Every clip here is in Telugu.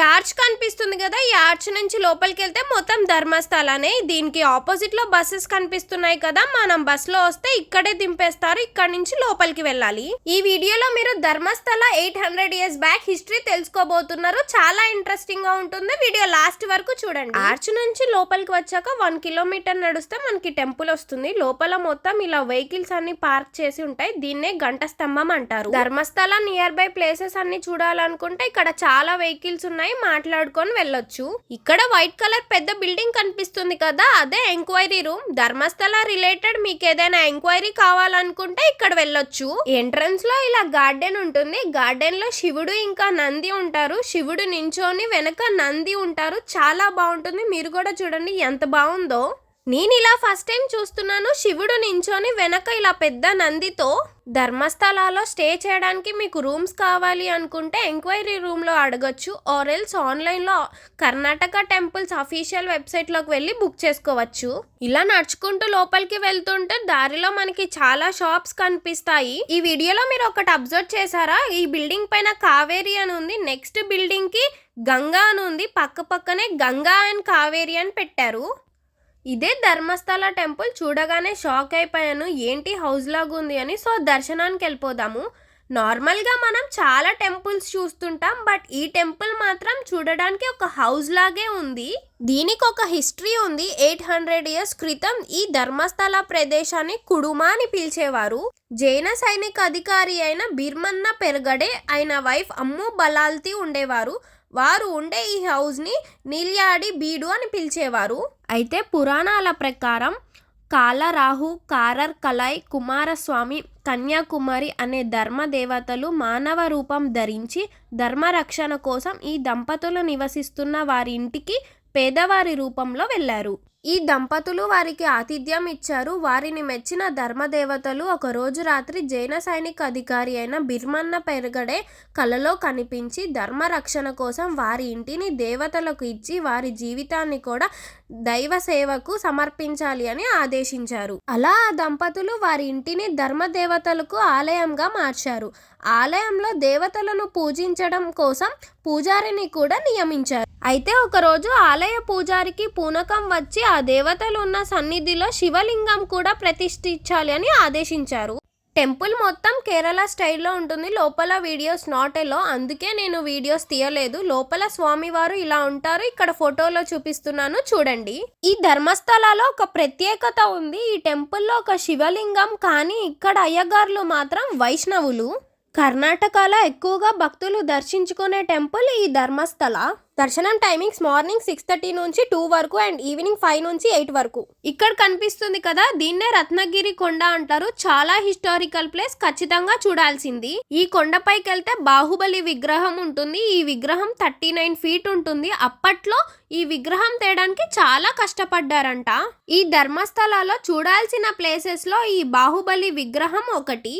ఈ ఆర్చ్ కనిపిస్తుంది కదా ఈ ఆర్చ్ నుంచి లోపలికి వెళ్తే మొత్తం ధర్మస్థలానే. దీనికి ఆపోజిట్లో బస్సెస్ కనిపిస్తున్నాయి కదా మనం బస్లో వస్తే ఇక్కడే దింపేస్తారు ఇక్కడ నుంచి లోపలికి వెళ్ళాలి. ఈ వీడియోలో మీరు Dharmasthala eight hundred years back history తెలుసుకోబోతున్నారు. చాలా ఇంట్రెస్టింగ్గా ఉంటుంది. వీడియో లాస్ట్ వరకు చూడండి. ఆర్చ్ నుంచి లోపలికి వచ్చాక వన్ కిలోమీటర్ నడిస్తే మనకి టెంపుల్ వస్తుంది. లోపల మొత్తం ఇలా వెహికల్స్ అన్ని పార్క్ చేసి ఉంటాయి. దీన్నే గంట స్తంభం అంటారు. ధర్మస్థల నియర్ బై ప్లేసెస్ అన్ని చూడాలనుకుంటే ఇక్కడ చాలా వెహికల్స్ ఉన్నాయి. మాట్లాడుకొని వెళ్ళొచ్చు. ఇక్కడ వైట్ కలర్ పెద్ద బిల్డింగ్ కనిపిస్తుంది కదా అదే ఎంక్వైరీ రూమ్. ధర్మస్థల రిలేటెడ్ మీకు ఏదైనా ఎంక్వైరీ కావాలనుకుంటే ఇక్కడ వెళ్ళొచ్చు. ఎంట్రన్స్లో ఇలా గార్డెన్ ఉంటుంది. గార్డెన్లో శివుడు ఇంకా నంది ఉంటారు. శివుడు నించోని వెనక నంది ఉంటారు. చాలా బాగుంటుంది. మీరు కూడా చూడండి ఎంత బాగుందో. నేను ఇలా ఫస్ట్ టైం చూస్తున్నాను శివుడు నించొని వెనక ఇలా పెద్ద నందితో ధర్మస్థలాలో స్టే చేయడానికి మీకు రూమ్స్ కావాలి అనుకుంటే ఎంక్వైరీ రూమ్లో అడగొచ్చు ఆర్ ఎల్స్ ఆన్లైన్లో కర్ణాటక టెంపుల్స్ అఫీషియల్ వెబ్సైట్లోకి వెళ్ళి బుక్ చేసుకోవచ్చు. ఇలా నడుచుకుంటూ లోపలికి వెళ్తుంటే దారిలో మనకి చాలా షాప్స్ కనిపిస్తాయి. ఈ వీడియోలో మీరు ఒకటి అబ్జర్వ్ చేశారా? ఈ బిల్డింగ్ పైన కావేరి అని ఉంది నెక్స్ట్ బిల్డింగ్కి గంగా అని ఉంది పక్క పక్కనే గంగా అండ్ కావేరి అని పెట్టారు. ఇదే ధర్మస్థల టెంపుల్ చూడగానే షాక్ అయిపోయాను. ఏంటి హౌస్ లాగా ఉంది అని. సో దర్శనానికి వెళ్ళిపోదాము. నార్మల్గా మనం చాలా టెంపుల్స్ చూస్తుంటాం. బట్ ఈ టెంపుల్ మాత్రం చూడడానికి ఒక హౌస్ లాగే ఉంది. దీనికి ఒక హిస్టరీ ఉంది. ఎయిట్ హండ్రెడ్ ఇయర్స్ క్రితం ఈ ధర్మస్థల ప్రదేశాన్ని కుడుమా అని పిలిచేవారు. జైన సైనిక అధికారి అయిన బిర్మన్న పెరగడే ఆయన వైఫ్ అమ్ము బలాల్తి ఉండేవారు. వారు ఉండే ఈ హౌస్ని నీల్యాడి బీడు అని పిలిచేవారు. అయితే పురాణాల ప్రకారం కాలరాహు కారర్ కలాయ్ కుమారస్వామి కన్యాకుమారి అనే ధర్మ దేవతలు మానవ రూపం ధరించి ధర్మరక్షణ కోసం ఈ దంపతులు నివసిస్తున్న వారి ఇంటికి పేదవారి రూపంలో వెళ్ళారు. ఈ దంపతులు వారికి ఆతిథ్యం ఇచ్చారు. వారిని మెచ్చిన ధర్మదేవతలు ఒక రోజు రాత్రి జైన సైనిక అధికారి అయిన బిర్మన్న పెరగడే కలలో కనిపించి ధర్మ రక్షణ కోసం వారి ఇంటిని దేవతలకు ఇచ్చి వారి జీవితాన్ని కూడా దైవ సేవకు సమర్పించాలి అని ఆదేశించారు. అలా ఆ దంపతులు వారి ఇంటిని ధర్మ దేవతలకు ఆలయంగా మార్చారు. ఆలయంలో దేవతలను పూజించడం కోసం పూజారిని కూడా నియమించారు. అయితే ఒకరోజు ఆలయ పూజారికి పూనకం వచ్చి ఆ దేవతలు ఉన్న సన్నిధిలో శివలింగం కూడా ప్రతిష్ఠించాలి అని ఆదేశించారు. టెంపుల్ మొత్తం కేరళ స్టైల్లో ఉంటుంది. లోపల వీడియోస్ నాట్ ఎలో అందుకే నేను వీడియోస్ తీయలేదు. లోపల స్వామివారు ఇలా ఉంటారు. ఇక్కడ ఫోటోలో చూపిస్తున్నాను. చూడండి. ఈ ధర్మస్థలాలో ఒక ప్రత్యేకత ఉంది. ఈ టెంపుల్లో ఒక శివలింగం కానీ ఇక్కడ అయ్యగారులు మాత్రం వైష్ణవులు. కర్ణాటకలో ఎక్కువగా భక్తులు దర్శించుకునే టెంపుల్ ఈ ధర్మస్థల. దర్శనం టైమింగ్స్ మార్నింగ్ సిక్స్ థర్టీ నుంచి టూ వరకు అండ్ ఈవినింగ్ ఫైవ్ నుంచి ఎయిట్ వరకు. ఇక్కడ కనిపిస్తుంది కదా దీన్నే రత్నగిరి కొండ అంటారు. చాలా హిస్టారికల్ ప్లేస్ ఖచ్చితంగా చూడాల్సింది. ఈ కొండపైకి వెళ్తే బాహుబలి విగ్రహం ఉంటుంది. ఈ విగ్రహం థర్టీ నైన్ ఫీట్ ఉంటుంది. అప్పట్లో ఈ విగ్రహం తేయడానికి చాలా కష్టపడ్డారంట. ఈ ధర్మస్థలాలో చూడాల్సిన ప్లేసెస్లో ఈ బాహుబలి విగ్రహం ఒకటి.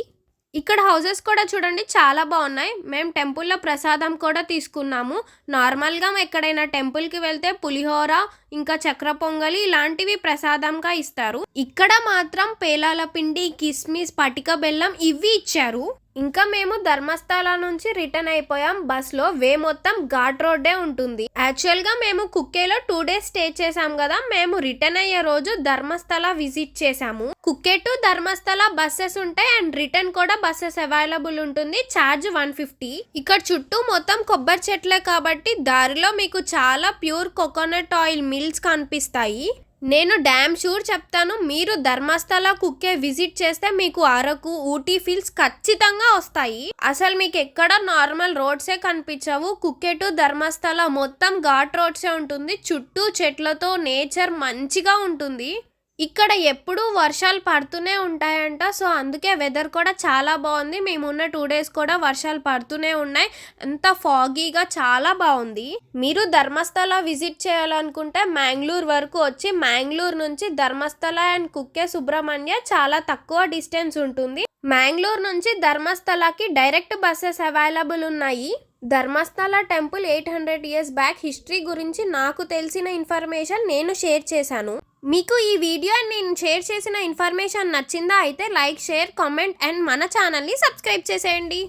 ఇక్కడ హౌసెస్ కూడా చూడండి చాలా బాగున్నాయి. మేము టెంపుల్లో ప్రసాదం కూడా తీసుకున్నాము. నార్మల్గా ఎక్కడైనా టెంపుల్కి వెళ్తే పులిహోర ఇంకా చక్ర పొంగలి ఇలాంటివి ప్రసాదంగా ఇస్తారు. ఇక్కడ మాత్రం పేలాల పిండి కిస్మిస్ పటిక బెల్లం ఇవి ఇచ్చారు. ఇంకా మేము ధర్మస్థల నుంచి రిటర్న్ అయిపోయాం. బస్లో వే మొత్తం ఘాట్ రోడ్డే ఉంటుంది. యాక్చువల్గా మేము కుక్కేలో టూ డేస్ స్టే చేసాం కదా. మేము రిటర్న్ అయ్యే రోజు ధర్మస్థల విజిట్ చేసాము కుక్కే టు ధర్మస్థల బస్సెస్ ఉంటాయి అండ్ రిటర్న్ కూడా బస్సెస్ అవైలబుల్ ఉంటుంది. Charge one fifty. ఇక్కడ చుట్టూ మొత్తం కొబ్బరి చెట్లే కాబట్టి దారిలో మీకు చాలా ప్యూర్ కోకోనట్ ఆయిల్ హిల్స్ కనిపిస్తాయి. నేను డ్యామ్ షూర్ చెప్తాను మీరు ధర్మస్థల కుక్కే విజిట్ చేస్తే మీకు అరకు ఊటీ ఫీల్స్ ఖచ్చితంగా వస్తాయి. అసలు మీకు ఎక్కడ నార్మల్ రోడ్సే కనిపించవు. కుక్కే టు ధర్మస్థల మొత్తం ఘాట్ రోడ్సే ఉంటుంది. చుట్టూ చెట్లతో నేచర్ మంచిగా ఉంటుంది. ఇక్కడ ఎప్పుడూ వర్షాలు పడుతూనే ఉంటాయంట. సో అందుకే వెదర్ కూడా చాలా బాగుంది. మేమున్న టూ డేస్ కూడా వర్షాలు పడుతూనే ఉన్నాయి. ఎంత ఫాగీగా చాలా బాగుంది. మీరు ధర్మస్థల విజిట్ చేయాలనుకుంటే మ్యాంగ్లూర్ వరకు వచ్చి మ్యాంగ్లూర్ నుంచి ధర్మస్థల అండ్ కుక్కే సుబ్రహ్మణ్య చాలా తక్కువ డిస్టెన్స్ ఉంటుంది. మ్యాంగ్లూర్ నుంచి ధర్మస్థలకి డైరెక్ట్ బస్సెస్ అవైలబుల్ ఉన్నాయి. Dharmasthala temple eight hundred years back history గురించి నాకు తెలిసిన ఇన్ఫర్మేషన్ నేను షేర్ చేశాను. మీకు ఈ వీడియో నేను షేర్ చేసిన ఇన్ఫర్మేషన్ నచ్చిందా అయితే లైక్ షేర్ కామెంట్ అండ్ మన ఛానల్ని సబ్స్క్రైబ్ చేసేయండి.